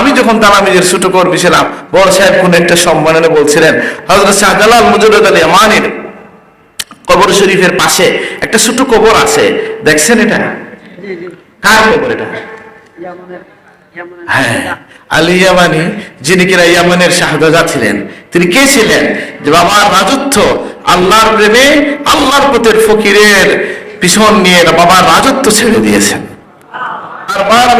আমি যখন তালামিজের ছোট কর্মী ছিলাম, বড় সাহেব কোন একটা সম্মাননে বলছিলেন হজরত শাহজালাল মুজুরুদ আলী কবর শরীফের পাশে একটা ছোট কবর আছে। দেখছেন এটা? কার কবর এটা? হ্যাঁ আলী ইয়ামানি যিনি কিনা ইয়ামানের শাহজাদা ছিলেন, তিনি কে ছিলেন? যে বাবার রাজত্ব আল্লাহর প্রেমে, আল্লাহর পথের ফকিরের পিছন নিয়ে বাবার রাজত্ব ছেড়ে দিয়েছেন।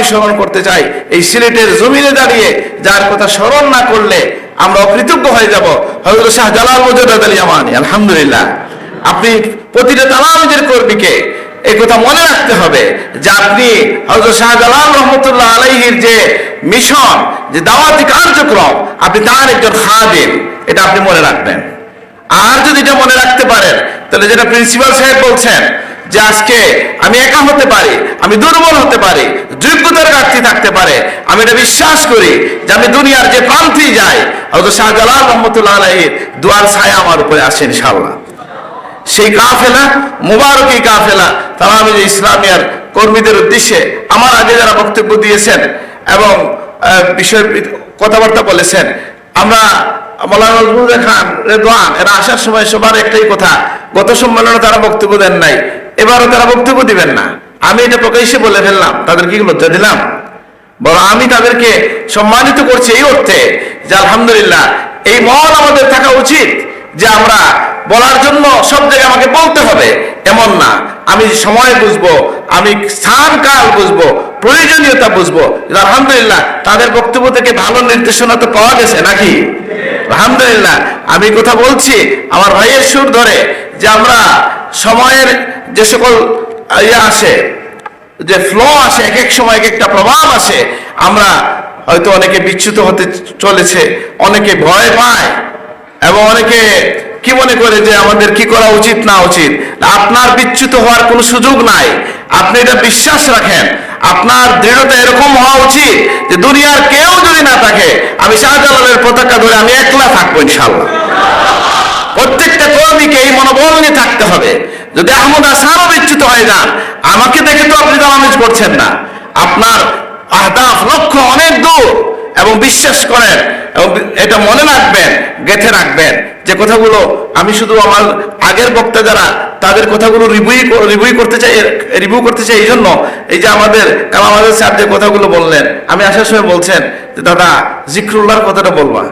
আমি স্মরণ করতে চাই, এই সিলেটের জমিনে দাঁড়িয়ে যার কথা স্মরণ না করলে আমরা অকৃতজ্ঞ হয়ে যাব। হজরত শাহ জালাল মুজাদ আলী আমানি আলহামদুলিল্লাহ। আপনি প্রতিটা তালামদের কর্মীকে এই কথা মনে রাখতে হবে যে আপনি হজরত শাহ জালাল রহমতুল্লাহ আলাইহির যে মিশন, যে দাওয়াতি কার্যক্রম, আপনি তার একজন খাদেম, এটা আপনি মনে রাখবেন। আর যদি এটা মনে রাখতে পারেন, তাহলে যেটা প্রিন্সিপাল সাহেব বলছেন যে আজকে আমি একা হতে পারি আমি দুর্বল হতে পারি যোগ্যতার ঘাটতি থাকতে পারে আমি এটা বিশ্বাস করি যে আমি দুনিয়ার যে প্রান্তেই যাই হয়তো শাহজালাল রহমতুল্লাহ আলাইহির দুয়ার ছায়া আমার উপরে আসে ইনশাল্লাহ সেই কাফেলা মুবারকি কাফেলা তারা আমি যে ইসলামিয়ার কর্মীদের উদ্দেশ্যে আমার আগে যারা বক্তব্য দিয়েছেন এবং আহ, বিষয়ের কথাবার্তা বলেছেন আমরা মৌলানা খান রেদওয়ান এরা আসার সময় সবার একটাই কথা গত সম্মেলনে তারা বক্তব্য দেন নাই। এবারও তারা বক্তব্য দিবেন না। আমি এটা প্রকাশ্যে বলে ফেললাম তাদের কি লজ্জা দিলাম? বড় আমি তাদেরকে সম্মানিত করছি এই অর্থে যে আলহামদুলিল্লাহ, এই মন আমাদের থাকা উচিত যে আমরা বলার জন্য সব জায়গায় আমাকে বলতে হবে। এমন না, আমি সময় বুঝব, আমি স্থান কাল বুঝব, প্রয়োজনীয়তা বুঝব। আলহামদুলিল্লাহ, তাদের বক্তব্য থেকে ভালো নির্দেশনা তো পাওয়া গেছে নাকি? আলহামদুলিল্লাহ, আমি কথা বলছি আমার ভাইয়ের সুর ধরে যে আমরা সময়ের যে সকল ইয়ে আসে, যে ফ্লো আসে, এক এক সময় এক একটা প্রভাব আসে, আমরা হয়তো অনেকে বিচ্যুত হতে চলেছে, অনেকে ভয় পায়, এবং অনেকে কি মনে করে যে আমাদের কি করা উচিত না উচিত? আপনার বিচ্যুত হওয়ার কোনো সুযোগ নাই। আপনি এটা বিশ্বাস রাখেন। আপনার দৃঢ়তা এরকম হওয়া উচিত যে দুনিয়ার কেউ যদি না থাকে, আমি শাহজালালের পতাকা ধরে আমি একলা থাকব ইনশাল্লাহ প্রত্যেকটা কর্মীকে এই মনোবল নিয়ে থাকতে হবে। যদি আহমদ আসানও বিচ্যুত হয়ে যান আমাকে দেখে তো আপনি দামামেজ করছেন না। আপনার আহদাফ লক্ষ্য অনেক দূর এবং বিশ্বাস করেন এবং এটা মনে রাখবেন, গেথে রাখবেন যে কথাগুলো আমি শুধু আমার আগের বক্তা যারা তাদের কথাগুলো রিভিউ রিভিউ করতে চাই রিভিউ করতে চাই এই জন্য এই যে আমাদের কালাম আজাদ স্যার যে কথাগুলো বললেন, আমি আসার সময় বলছেন যে, দাদা, জিক্রুল্লাহর কথাটা বলবা।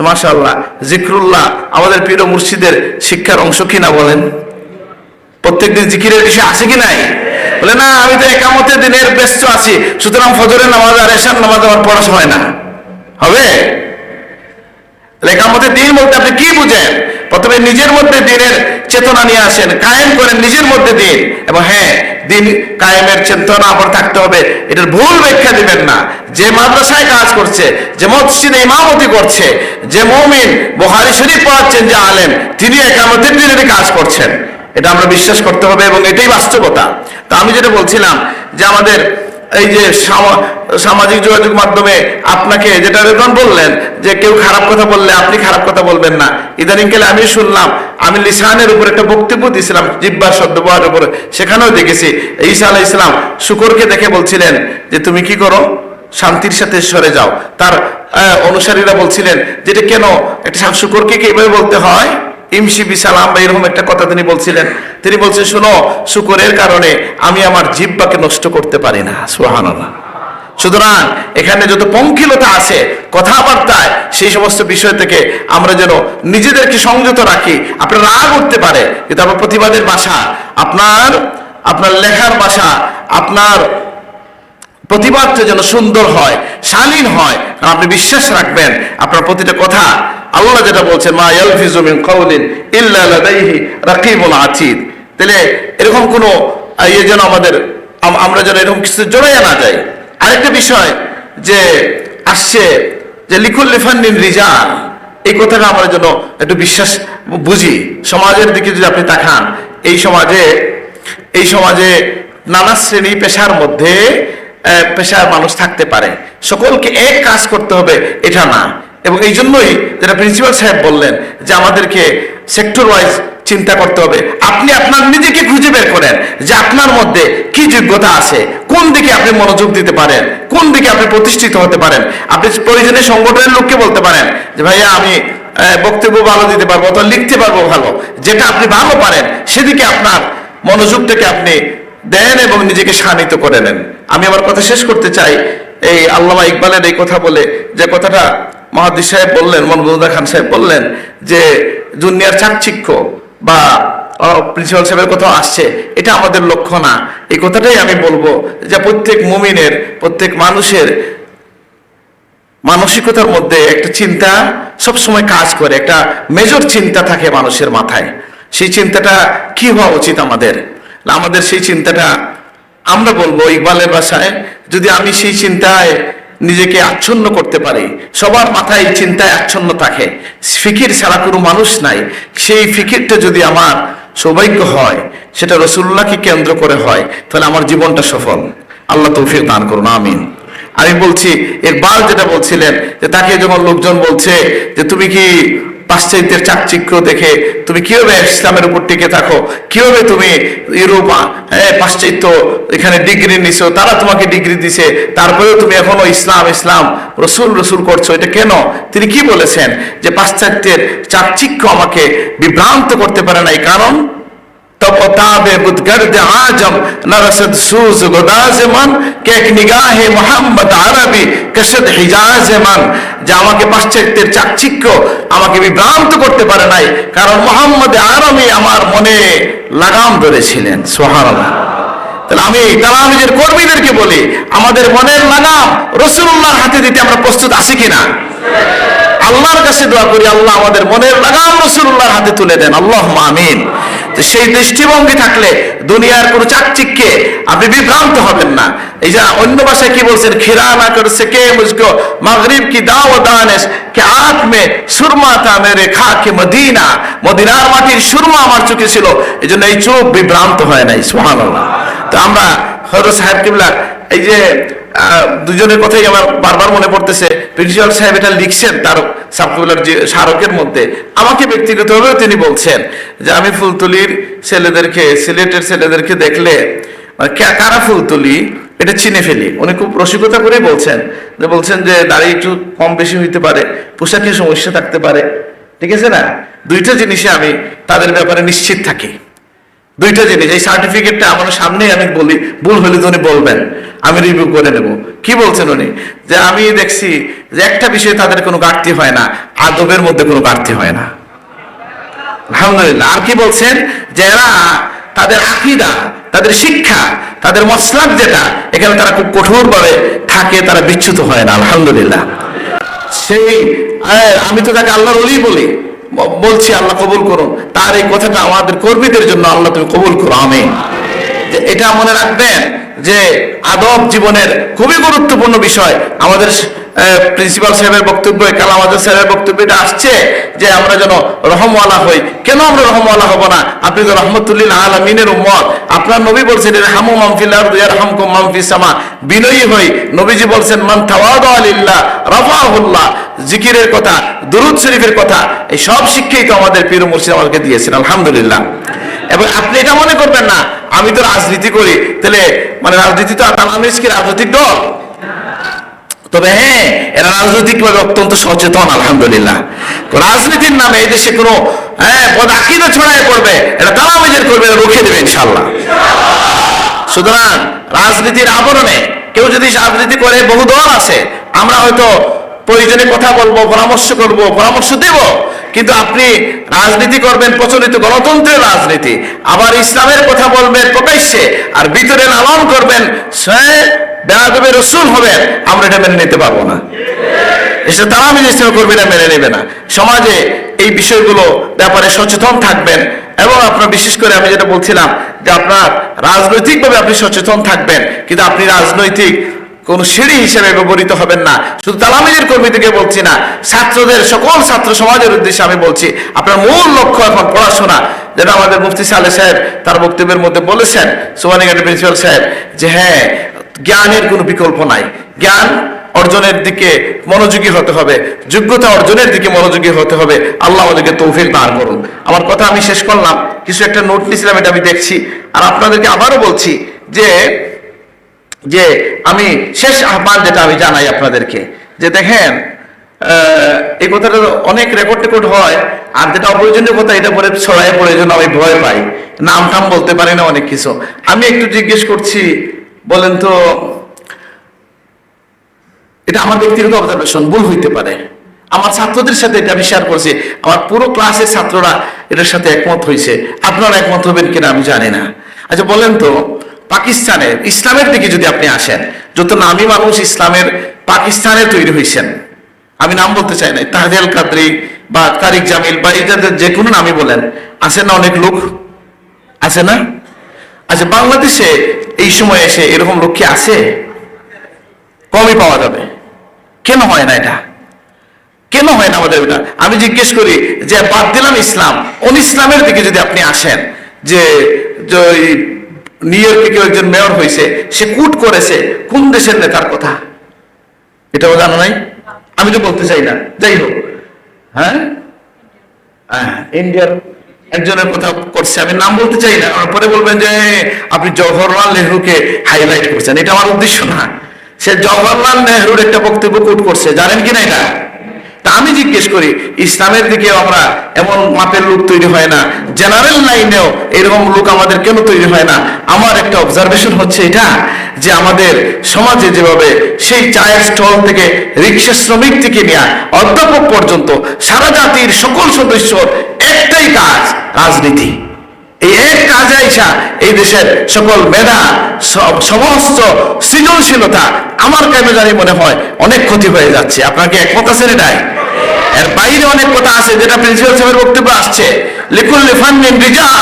তো মাশাআল্লাহ, জিক্রুল্লাহ আমাদের প্রিয় মুর্শিদের শিক্ষার অংশ কিনা বলেন? প্রত্যেকদিন জিকিরের বিষয় আছে কি নাই? বলে, না, আমি তো একামতের দিনের ব্যস্ত আছি, সুতরাং ফজরের নামাজ আর এশার নামাজ আমার পড়া হয় না। হবে? একামতের দিন বলতে আপনি কি বুঝেন? প্রথমে নিজের মধ্যে দিনের চেতনা নিয়ে আসেন, কায়েম করেন নিজের মধ্যে দিন। এবং হ্যাঁ দিন কায়েমের চেতনা আবার থাকতে হবে। এটার ভুল ব্যাখ্যা দিবেন না। যে মাদ্রাসায় কাজ করছে, যে মসজিদে ইমামতি করছে, যে মমিন বোহারি শরীফ পড়াচ্ছেন, যে আলেম, তিনি একামতের দিনের কাজ করছেন। এটা আমরা বিশ্বাস করতে হবে এবং এটাই বাস্তবতা। তা আমি যেটা বলছিলাম যে আমাদের এই যে সামাজিক যোগাযোগ মাধ্যমে আপনাকে যেটা রেদন বললেন, যে কেউ খারাপ কথা বললে আপনি খারাপ কথা বলবেন না। ইদানিং কালে আমি শুনলাম, আমি লিসানের উপর একটা বক্তব্য দিয়েছিলাম, জিব্বার শব্দবাহের উপরে, সেখানেও দেখেছি, ঈসা আলাহ ইসলাম শুকরকে দেখে বলছিলেন যে, তুমি কি করো? শান্তির সাথে সরে যাও। তার অনুসারীরা বলছিলেন যেটা কেন? একটা শুকরকে কি এভাবে বলতে হয়? ইমসি বিসালাম বা এরকম একটা কথা তিনি বলছিলেন। তিনি বলছেন, শোনো, শুকরের কারণে আমি আমার জিব্বাকে নষ্ট করতে পারি না। সুহানাল্লাহ সুতরাং এখানে যত পঙ্কিলতা আছে, কথাবার্তায়, সেই সমস্ত বিষয় থেকে আমরা যেন নিজেদেরকে সংযত রাখি। আপনার রাগ উঠতে পারে, কিন্তু আপনার প্রতিবাদের ভাষা আপনার আপনার লেখার ভাষা আপনার প্রতিবাদটা যেন সুন্দর হয়, শালীন হয়। আপনি বিশ্বাস রাখবেন, আপনার প্রতিটা কথা আল্লাহ যেটা বলছেন, মা ইয়ালফিজু মিন কাউলিন ইল্লা লাদাইহি রাকিবুন আতীদ। তাহলে এরকম কোনো ইয়ে যেন আমাদের আমরা যেন এরকম কিছু জড়াইয়া না যাই। আরেকটা বিষয় যে আসছে, যে লিকুল লিফান্নিন রিজাল, এই কথাটা আমরা যেন একটু বিশ্বাস, বুঝি। সমাজের দিকে যদি আপনি তাকান, এই সমাজে এই সমাজে নানা শ্রেণি পেশার মধ্যে পেশার মানুষ থাকতে পারে। সকলকে এক কাজ করতে হবে, এটা না। এবং এই জন্যই যেটা প্রিন্সিপাল সাহেব বললেন যে আমাদেরকে সেক্টর ওয়াইজ চিন্তা করতে হবে। আপনি আপনার নিজেকে খুঁজে বের করেন যে আপনার মধ্যে কি যোগ্যতা আছে, কোন দিকে আপনি মনোযোগ দিতে পারেন, কোন দিকে আপনি প্রতিষ্ঠিত হতে পারেন। আপনি প্রয়োজনে সংগঠনের লোককে বলতে পারেন যে, ভাইয়া, আমি বক্তব্য ভালো দিতে পারব অথবা লিখতে পারব ভালো। যেটা আপনি ভালো পারেন, সেদিকে আপনার মনোযোগটাকে আপনি দেন এবং নিজেকে শানিত করে নেন। আমি আমার কথা শেষ করতে চাই। এই আল্লামা ইকবালের এই কথা বলে যে কথাটা মহাদিস সাহেব বললেন মনমুদা খান সাহেব বললেন যে দুনিয়ার চাকচিক্য বা প্রিন্সিপাল সাহেবের কথা আসছে, এটা আমাদের লক্ষ্য না। এই কথাটাই আমি বলব যে, প্রত্যেক মুমিনের, প্রত্যেক মানুষের মানসিকতার মধ্যে একটা চিন্তা সব সময় কাজ করে, একটা মেজর চিন্তা থাকে মানুষের মাথায়। সেই চিন্তাটা কি হওয়া উচিত আমাদের? আমাদের সেই চিন্তাটা আমরা বলব ইকবালের ভাষায়, যদি আমি সেই চিন্তায় নিজেকে আচ্ছন্ন করতে পারে। সবার মাথায় চিন্তায় আচ্ছন্ন থাকে। ফিকির ছাড়া কোনো মানুষ নাই। সেই ফিকিরটা যদি আমার সৌভাগ্য হয়, সেটা রসুল্লাহকে কেন্দ্র করে হয়, তাহলে আমার জীবনটা সফল। আল্লাহ তৌফিক দান করুন, আমিন। আমি বলছি একবার যেটা বলছিলেন, যে তাকে যখন লোকজন বলছে যে, তুমি কি পাশ্চাত্যের চাকচিক্য দেখে তুমি কীভাবে ইসলামের উপর টিকে থাকো? কীভাবে তুমি ইউরোপ পাশ্চাত্য, এখানে ডিগ্রি নিছো? তারা তোমাকে ডিগ্রি দিছে। তারপরেও তুমি এখনও ইসলাম ইসলাম, রসুল রসুল করছ। এটা কেন? তিনি কি বলেছেন? যে পাশ্চাত্যের চাকচিক্য আমাকে বিভ্রান্ত করতে পারে না এই কারণ तब ताबे बुदगर्द आजम न रसद सूज गुदाज मन के एक निगाह मोहम्मद আরবি কসদ হিজাজ মান যে আমাকে পাশ্চাত্যের চাকচিক্য আমাকে বিভ্রান্ত করতে পারে নাই কারণ মোহাম্মদ আরবি আমার মনে লাগাম ধরেছিলেন সোহারাল্লাহ তাহলে আমি তালামিজের কর্মীদেরকে বলি আমাদের মনের লাগাম রসুল্লাহর হাতে দিতে আমরা প্রস্তুত আছি কিনা আল্লাহর কাছে দোয়া করি আল্লাহ আমাদের মনের লাগাম রসুল্লাহর হাতে তুলে দেন আল্লাহ আমিন তো সেই দৃষ্টিভঙ্গি থাকলে দুনিয়ার কোনো চাকচিক্যে আপনি বিভ্রান্ত হবেন না। এই যে অন্য ভাষায় কি বলছেন? খিরা না করছে কে মুঝকো? মাগরিব কি দাও দানেশ? কে আঁখ মে সুরমা তা মেরে খা কে মদিনা? মদিনার মাটির সুরমা আমার চোখে ছিল। এই জন্য এই চোখ বিভ্রান্ত হয় নাই, সুবহানাল্লাহ। তো আমরা হজরত সাহেব কিবলা এই যে দুজনের কথাই আমার বারবার মনে পড়তেছে। প্রিন্সিপাল সাহেব এটা লিখছেন তার সাবকুলার যে স্মারকের মধ্যে। আমাকে ব্যক্তিগতভাবেও তিনি বলছেন যে আমি ফুলতলির ছেলেদেরকে, সিলেটের ছেলেদেরকে দেখলে মানে কারা ফুলতলি? এটা চিনে ফেলি। উনি খুব রসিকতা করে বলছেন। যে বলছেন যে দাড়ি একটু কম বেশি হইতে পারে, পোশাকের সমস্যা থাকতে পারে। ঠিক আছে না? দুইটা জিনিসে আমি তাদের ব্যাপারে নিশ্চিত থাকি। দুইটা জিনিস, এই সার্টিফিকেটটা আমার সামনে আমি বলি, ভুল হলে উনি বলবেন, আমি রিভিউ করে নেব। কি বলছেন উনি? যে আমি দেখছি যে একটা বিষয়ে তাদের কোনো ঘাটতি হয় না, আদবের মধ্যে কোনো ঘাটতি হয় না। আলহামদুলিল্লাহ। আর কি বলছেন? যে এরা তাদের আকিদা, তাদের শিক্ষা, তাদের মসলাক যেটা, এখানে তারা খুব কঠোরভাবে থাকে, তারা বিচ্যুত হয় না। আলহামদুলিল্লাহ। সেই আমি তো তাকে আল্লাহর অলি বলি। বলছি আল্লাহ কবুল করুন। তার এই কথাটা আমাদের কর্মীদের জন্য আল্লাহ তুমি কবুল করো আমি এটা মনে রাখবেন যে আদব জীবনের খুবই গুরুত্বপূর্ণ বিষয়। আমাদের প্রিন্সিপাল সাহেবের বক্তব্য কালাম আজাদ সাহেবের বক্তব্য, এটা আসছে যে আমরা যেন রহমওয়ালা হই। কেন আমরা রহমওয়ালা হব না? আপনি তো রহমতুল্লিল আলমিনের উম্মত। আপনার নবী বলছেন হামু মামফিল আর হামকুম মামফি সামা। বিনয়ী হই। নবীজি বলছেন, মান তাওয়াদু আলিল্লাহ রাফাহুল্লাহ। জিকিরের কথা, দুরুদ শরীফের কথা, এই সব শিক্ষাই তো আমাদের পীর মুর্শিদ আমাদেরকে দিয়েছেন, আলহামদুলিল্লাহ। এবং আপনি এটা মনে করবেন না, আমি তো রাজনীতি করি। তাহলে মানে রাজনীতি তো কি রাজনৈতিক দল। তবে হ্যাঁ এরা রাজনৈতিকভাবে অত্যন্ত সচেতন, আলহামদুলিল্লাহ। রাজনীতির নামে এই দেশে কোনো হ্যাঁ পদ আকিদা ছড়ায় পড়বে, এটা তালামিজের করবে রুখে দেবে ইনশাল্লাহ সুতরাং রাজনীতির আবরণে কেউ যদি রাজনীতি করে, বহু দল আছে, আমরা হয়তো প্রয়োজনে কথা বলব, পরামর্শ করব, পরামর্শ দেব, কিন্তু আপনি রাজনীতি করবেন, প্রচলিত গণতন্ত্রের রাজনীতি, আবার ইসলামের কথা বলবেন প্রকাশ্যে, আর ভিতরে লালন করবেন আমরা এটা মেনে নিতে পারব না। এসে তারা আমি ইসলাম কর্মীরা মেনে নেবে না। সমাজে এই বিষয়গুলো ব্যাপারে সচেতন থাকবেন এবং আপনার, বিশেষ করে আমি যেটা বলছিলাম যে আপনার রাজনৈতিকভাবে আপনি সচেতন থাকবেন, কিন্তু আপনি রাজনৈতিক কোন সিঁড়ি হিসেবে ব্যবহৃত হবেন না। শুধু তালামিজের কর্মী থেকে বলছি না, ছাত্রদের, সকল ছাত্র সমাজের উদ্দেশ্যে আমি বলছি, আপনার মূল লক্ষ্য এখন পড়াশোনা। যেটা আমাদের মুফতি সালে সাহেব তার বক্তব্যের মধ্যে বলেছেন সোমানিঘাটের প্রিন্সিপাল সাহেব, যে হ্যাঁ জ্ঞানের কোনো বিকল্প নাই। জ্ঞান অর্জনের দিকে মনোযোগী হতে হবে, যোগ্যতা অর্জনের দিকে মনোযোগী হতে হবে। আল্লাহ আমাদেরকে তৌফিক দান করুন। আমার কথা আমি শেষ করলাম, কিছু একটা নোট নিয়েছিলাম, এটা আমি দেখছি। আর আপনাদেরকে আবারও বলছি যে যে আমি শেষ আহ্বান যেটা আমি জানাই আপনাদেরকে, যে দেখেন এই কথাটা অনেক রেকর্ড টেকর্ড হয়, আর যেটা অপ্রয়োজনীয় কথা, এটা পরে ছড়ায় পড়ে জন্য আমি ভয় পাই। নাম টাম বলতে পারি না অনেক কিছু। আমি একটু জিজ্ঞেস করছি বলেন তো, এটা আমার ব্যক্তিগত অবজারভেশন ভুল হইতে পারে। আমার ছাত্রদের সাথে এটা আমি শেয়ার করছি। আমার পুরো ক্লাসের ছাত্ররা এটার সাথে একমত হয়েছে আপনারা একমত হবেন কিনা আমি জানি না। আচ্ছা বলেন তো, পাকিস্তানের, ইসলামের দিকে যদি আপনি আসেন, যত নামী মানুষ ইসলামের পাকিস্তানে তৈরি হয়েছেন আমি নাম বলতে চাই না তাহদেল কাদরি বা তারিক জামিল বা এদের যে কোনো নামই বলেন, আছে না অনেক লোক? আছে না? আচ্ছা বাংলাদেশে এই সময় এসে এরকম লোক কি আছে? কমই পাওয়া যাবে। কেন হয় না এটা? কেন হয় না আমাদের এটা? আমি জিজ্ঞেস করি যে বাদ দিলাম ইসলাম। অন ইসলামের দিকে যদি আপনি আসেন যে নিউ ইয়র্কে কেউ একজন মেয়র হয়েছে সে কুট করেছে কোন দেশের নেতার কথা? এটাও জানা নাই? আমি তো বলতে চাই না। যাই হোক। হ্যাঁ? হ্যাঁ, ইন্ডিয়ার একজনের কথা করছে। আমি নাম বলতে চাই না পরে বলবেন যে জওহরলাল নেহরুকে হাইলাইট করছেন এটা আমার উদ্দেশ্য না। সে জওহরলাল নেহরুর একটা বক্তব্য কোট করছে। জানেন কি না এটা? তা আমি জিজ্ঞেস করি, ইসলামের দিকে আমরা এমন মাপের লোক তৈরি হয় না। জেনারেল লাইনেও এরকম লোক আমাদের কেন তৈরি হয় না? আমার একটা অবজারভেশন হচ্ছে এটা, যে আমাদের সমাজে যেভাবে সেই চায়ের স্টল থেকে রিক্সা শ্রমিক থেকে নিয়ে অধ্যাপক পর্যন্ত সারা জাতির সকল সদস্যর একটাই কাজ, রাজনীতি। আইসা এই দেশের সকল মেধা সমস্ত সৃজনশীলতা আমার কেন জানি মনে হয় অনেক ক্ষতি হয়ে যাচ্ছে। আপনাকে একমত আছেন এটাই এর বাইরে অনেক কথা আছে যেটা প্রিন্সিপাল সাহেবের বক্তব্য আসছে। লিফান্নিন রিজাল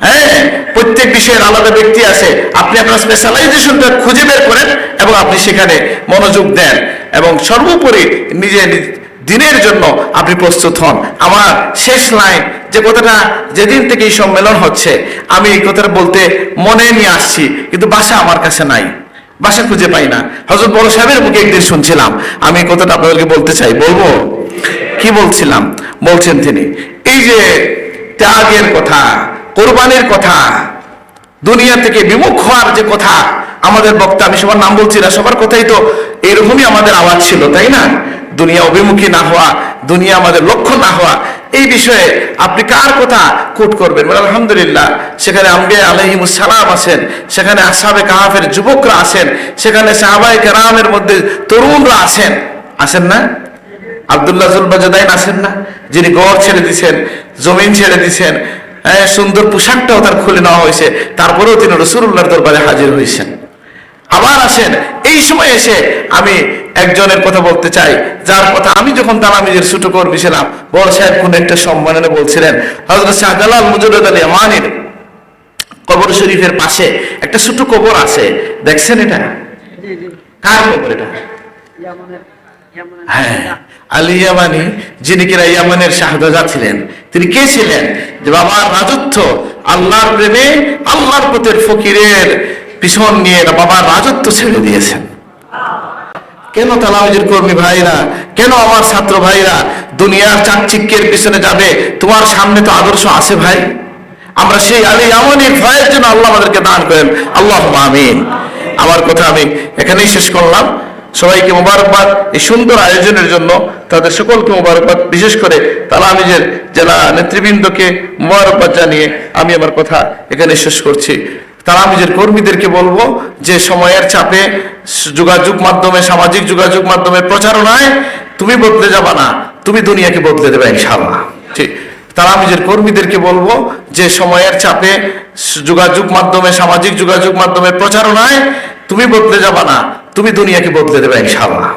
হ্যাঁ প্রত্যেক বিষয়ের আলাদা ব্যক্তি আছে। আপনি আপনার স্পেশালাইজেশনটা খুঁজে বের করেন এবং আপনি সেখানে মনোযোগ দেন এবং সর্বোপরি নিজে নিজ- দিনের জন্য আপনি প্রস্তুত হন। আমার শেষ লাইন যে কথাটা যেদিন থেকে এই সম্মেলন হচ্ছে, আমি এই কথাটা বলতে মনে নিয়ে আসছি, কিন্তু বাসা আমার কাছে নাই। বাসা খুঁজে পাই না। হজরত বড় সাহেবের মুখে একদিন শুনছিলাম, আমি এই কথাটা আপনাদেরকে বলতে চাই। বলব? কি বলছিলাম? বলছেন তিনি, এই যে ত্যাগের কথা, কোরবানির কথা, দুনিয়া থেকে বিমুখ হওয়ার যে কথা, আমাদের বক্তা আমি সবার নাম বলছি না, সবার কথাই তো এরকমই আমাদের আওয়াজ ছিল, তাই না? দুনিয়া অভিমুখী না হওয়া, দুনিয়া আমাদের লক্ষ্য না হওয়া এই বিষয়ে আপনি কার কথা কোট করবেন? বলে আলহামদুলিল্লাহ সেখানে আম্বে আলহিমুস সালাম আছেন সেখানে আসাবে কাহাফের যুবকরা আছেন সেখানে সাহাবাই কেরামের মধ্যে তরুণরা আছেন। আছেন না? আবদুল্লাহ জুলবাজাদাইন আছেন না? যিনি গড় ছেড়ে দিছেন জমিন ছেড়ে দিছেন হ্যাঁ, সুন্দর পোশাকটাও তার খুলে নেওয়া হয়েছে তারপরেও তিনি রসুল্লাহর দরবারে হাজির হয়েছেন। আবার আসেন এই সময় এসে আমি একজনের কথা বলতে চাই, যার কথা আমি যখন তালামিজের ছোট কর্মী ছিলাম, বড় সাহেব কোন একটা সম্মাননে বলছিলেন হজরত শাহজালাল মুজুরুদ আলী আমানের কবর শরীফের পাশে একটা ছোট কবর আছে, দেখছেন এটা? কার কবর এটা? হ্যাঁ আলী ইয়ামানি, যিনি কিনা ইয়ামানের শাহজাদা ছিলেন, তিনি কে ছিলেন? যে বাবার রাজত্ব আল্লাহর প্রেমে, আল্লাহর প্রতের ফকিরের পিছন নিয়ে বাবার রাজত্ব ছেড়ে দিয়েছেন। কেন তালামিজের কর্মী ভাইরা, কেন আমার ছাত্র ভাইরা দুনিয়ার চাকচিক্যের পিছনে যাবে? তোমার সামনে তো আদর্শ আছে ভাই। আমরা সেই আলী আমনির ভয়ের জন্য আল্লাহ আমাদেরকে দান করেন। আল্লাহ আমিন। আমার কথা আমি এখানেই শেষ করলাম। সবাইকে মোবারকবাদ এই সুন্দর আয়োজনের জন্য, তাদের সকলকে মোবারকবাদ। বিশেষ করে তারা তালামিজের জেলা নেতৃবৃন্দকে মোবারকবাদ জানিয়ে আমি আমার কথা এখানে শেষ করছি। তারা নিজের কর্মীদেরকে বলব যে সময়ের চাপে যোগাযোগ মাধ্যমে, সামাজিক যোগাযোগ মাধ্যমে, প্রচারণায় তুমি বদলে যাবা না, তুমি দুনিয়াকে বদলে দেবে ইনশাআল্লাহ। ঠিক তারা নিজের কর্মীদেরকে বলব যে সময়ের চাপে যোগাযোগ মাধ্যমে, সামাজিক যোগাযোগ মাধ্যমে, প্রচারণায় তুমি বদলে যাবা না, তুমি দুনিয়াকে বদলে দেবে ইনশাআল্লাহ।